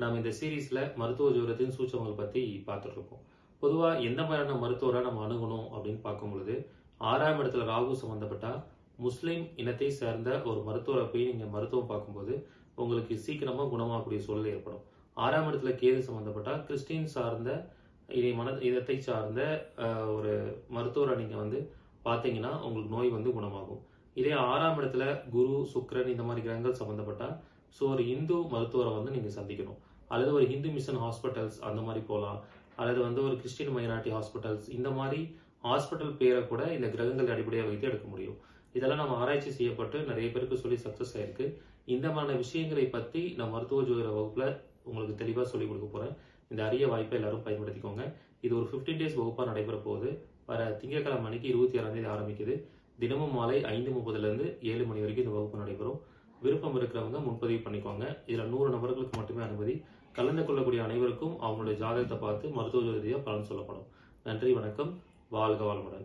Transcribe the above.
நாம் இந்த சீரீஸில் மருத்துவ ஜோரத்தின் சூட்சமங்கள் பற்றி பார்த்துட்டு இருக்கோம் பொதுவாக எந்த மாதிரியான மருத்துவரை நம்ம அணுகணும் அப்படின்னு பார்க்கும் பொழுது ஆறாம் இடத்துல ராகு சம்மந்தப்பட்டா முஸ்லீம் இனத்தை சேர்ந்த ஒரு மருத்துவரை போய் நீங்கள் மருத்துவம் பார்க்கும்போது உங்களுக்கு சீக்கிரமாக குணமாகக்கூடிய சூழல் ஏற்படும். ஆறாம் இடத்துல கேது சம்மந்தப்பட்டா கிறிஸ்டின் சார்ந்த இதை மன இதத்தை சார்ந்த ஒரு மருத்துவரை நீங்கள் வந்து பார்த்தீங்கன்னா உங்களுக்கு நோய் வந்து குணமாகும். இதே ஆறாம் இடத்துல குரு சுக்ரன் இந்த மாதிரி கிரகங்கள் சம்மந்தப்பட்டால் ஸோ ஒரு இந்து மருத்துவரை வந்து நீங்கள் சந்திக்கணும். அல்லது ஒரு ஹிந்து மிஷன் ஹாஸ்பிட்டல்ஸ் அந்த மாதிரி போகலாம் அல்லது வந்து ஒரு கிறிஸ்டின் மைனாரிட்டி ஹாஸ்பிட்டல்ஸ் இந்த மாதிரி ஹாஸ்பிட்டல் பேரை கூட இந்த கிரகங்கள் அடிப்படையாக வைத்து எடுக்க முடியும். இதெல்லாம் நம்ம ஆராய்ச்சி செய்யப்பட்டு நிறைய பேருக்கு சொல்லி சக்ஸஸ் ஆயிருக்கு. இந்த மாதிரியான விஷயங்களை பத்தி நான் மருத்துவ ஜோதிட வகுப்புல உங்களுக்கு தெளிவாக சொல்லிக் கொடுக்க போறேன். இந்த அரிய வாய்ப்பை எல்லாரும் பயன்படுத்திக்கோங்க. இது ஒரு 15 டேஸ் வகுப்பாக நடைபெற போகுது. வர திங்கட்கிழமை மணிக்கு இருபத்தி ஆறாம் தேதி ஆரம்பிக்குது. தினமும் மாலை ஐந்து முப்பதுல இருந்து ஏழு மணி வரைக்கும் இந்த வகுப்பு நடைபெறும். விருப்பம் இருக்கிறவங்க முன்பதிவு பண்ணிக்கோங்க. இதில் நூறு நபர்களுக்கு மட்டுமே அனுமதி. கலந்து கொள்ளக்கூடிய அனைவருக்கும் அவங்களுடைய ஜாதகத்தை பார்த்து மருத்துவ ரீதியாக பலன் சொல்லப்படும். நன்றி வணக்கம். வாழ்க வளமுடன்.